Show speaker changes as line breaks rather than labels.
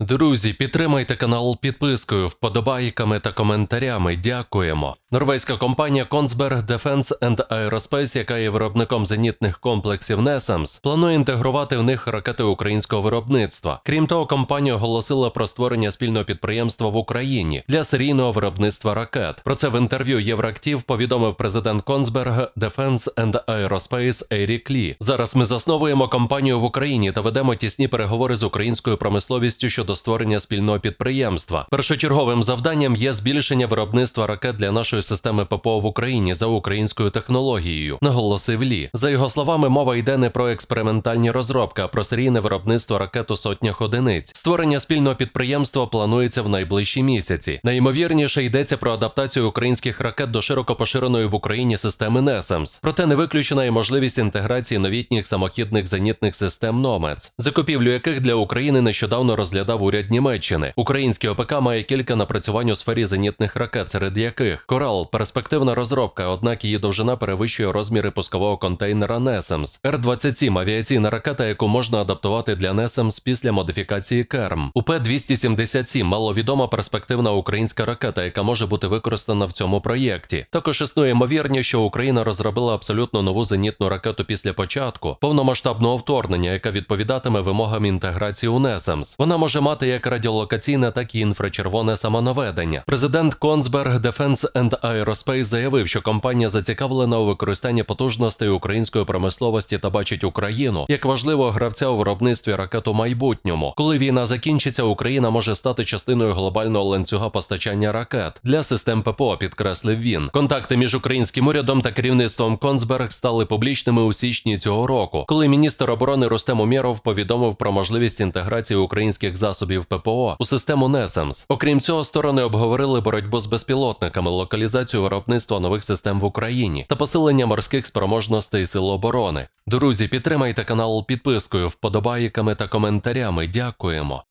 Друзі, підтримайте канал підпискою, вподобайками та коментарями. Дякуємо. Норвезька компанія Kongsberg Defence and Aerospace, яка є виробником зенітних комплексів NESAMS, планує інтегрувати в них ракети українського виробництва. Крім того, компанія оголосила про створення спільного підприємства в Україні для серійного виробництва ракет. Про це в інтерв'ю Євроактив повідомив президент Kongsberg Defence and Aerospace Ерік Лі. Зараз ми засновуємо компанію в Україні та ведемо тісні переговори з українською промисловістю щодо створення спільного підприємства. Першочерговим завданням є збільшення виробництва ракет для нашої системи ППО в Україні за українською технологією, наголосив Лі. За його словами, мова йде не про експериментальні розробки, а про серійне виробництво ракет у сотнях одиниць. Створення спільного підприємства планується в найближчі місяці. Найімовірніше йдеться про адаптацію українських ракет до широко поширеної в Україні системи NESAMS. Проте не виключена і можливість інтеграції новітніх самохідних зенітних систем NOMEDS, закупівлю яких для України нещодавно розглядав уряд Німеччини. Український ОПК має кілька напрацювань у сфері зенітних ракет, серед яких Корал перспективна розробка, однак її довжина перевищує розміри пускового контейнера NESAMS. Р-27 авіаційна ракета, яку можна адаптувати для NESAMS після модифікації КЕРМ. УП-277 маловідома перспективна українська ракета, яка може бути використана в цьому проєкті. Також існує ймовірність, що Україна розробила абсолютно нову зенітну ракету після початку повномасштабного вторгнення, яка відповідатиме вимогам інтеграції у NESAMS. Вона може мати як радіолокаційне, так і інфрачервоне самонаведення. Президент Kongsberg Defence and Aerospace заявив, що компанія зацікавлена у використанні потужностей української промисловості та бачить Україну як важливого гравця у виробництві ракет у майбутньому. Коли війна закінчиться, Україна може стати частиною глобального ланцюга постачання ракет для систем ППО, підкреслив він. Контакти між українським урядом та керівництвом Kongsberg стали публічними у січні цього року, коли міністр оборони Рустем Умєров повідомив про можливість інтеграції українських засобів ППО у систему Несемс. Окрім цього, сторони обговорили боротьбу з безпілотниками, локалізацію виробництва нових систем в Україні та посилення морських спроможностей сил оборони. Друзі, підтримайте канал підпискою, вподобайками та коментарями. Дякуємо.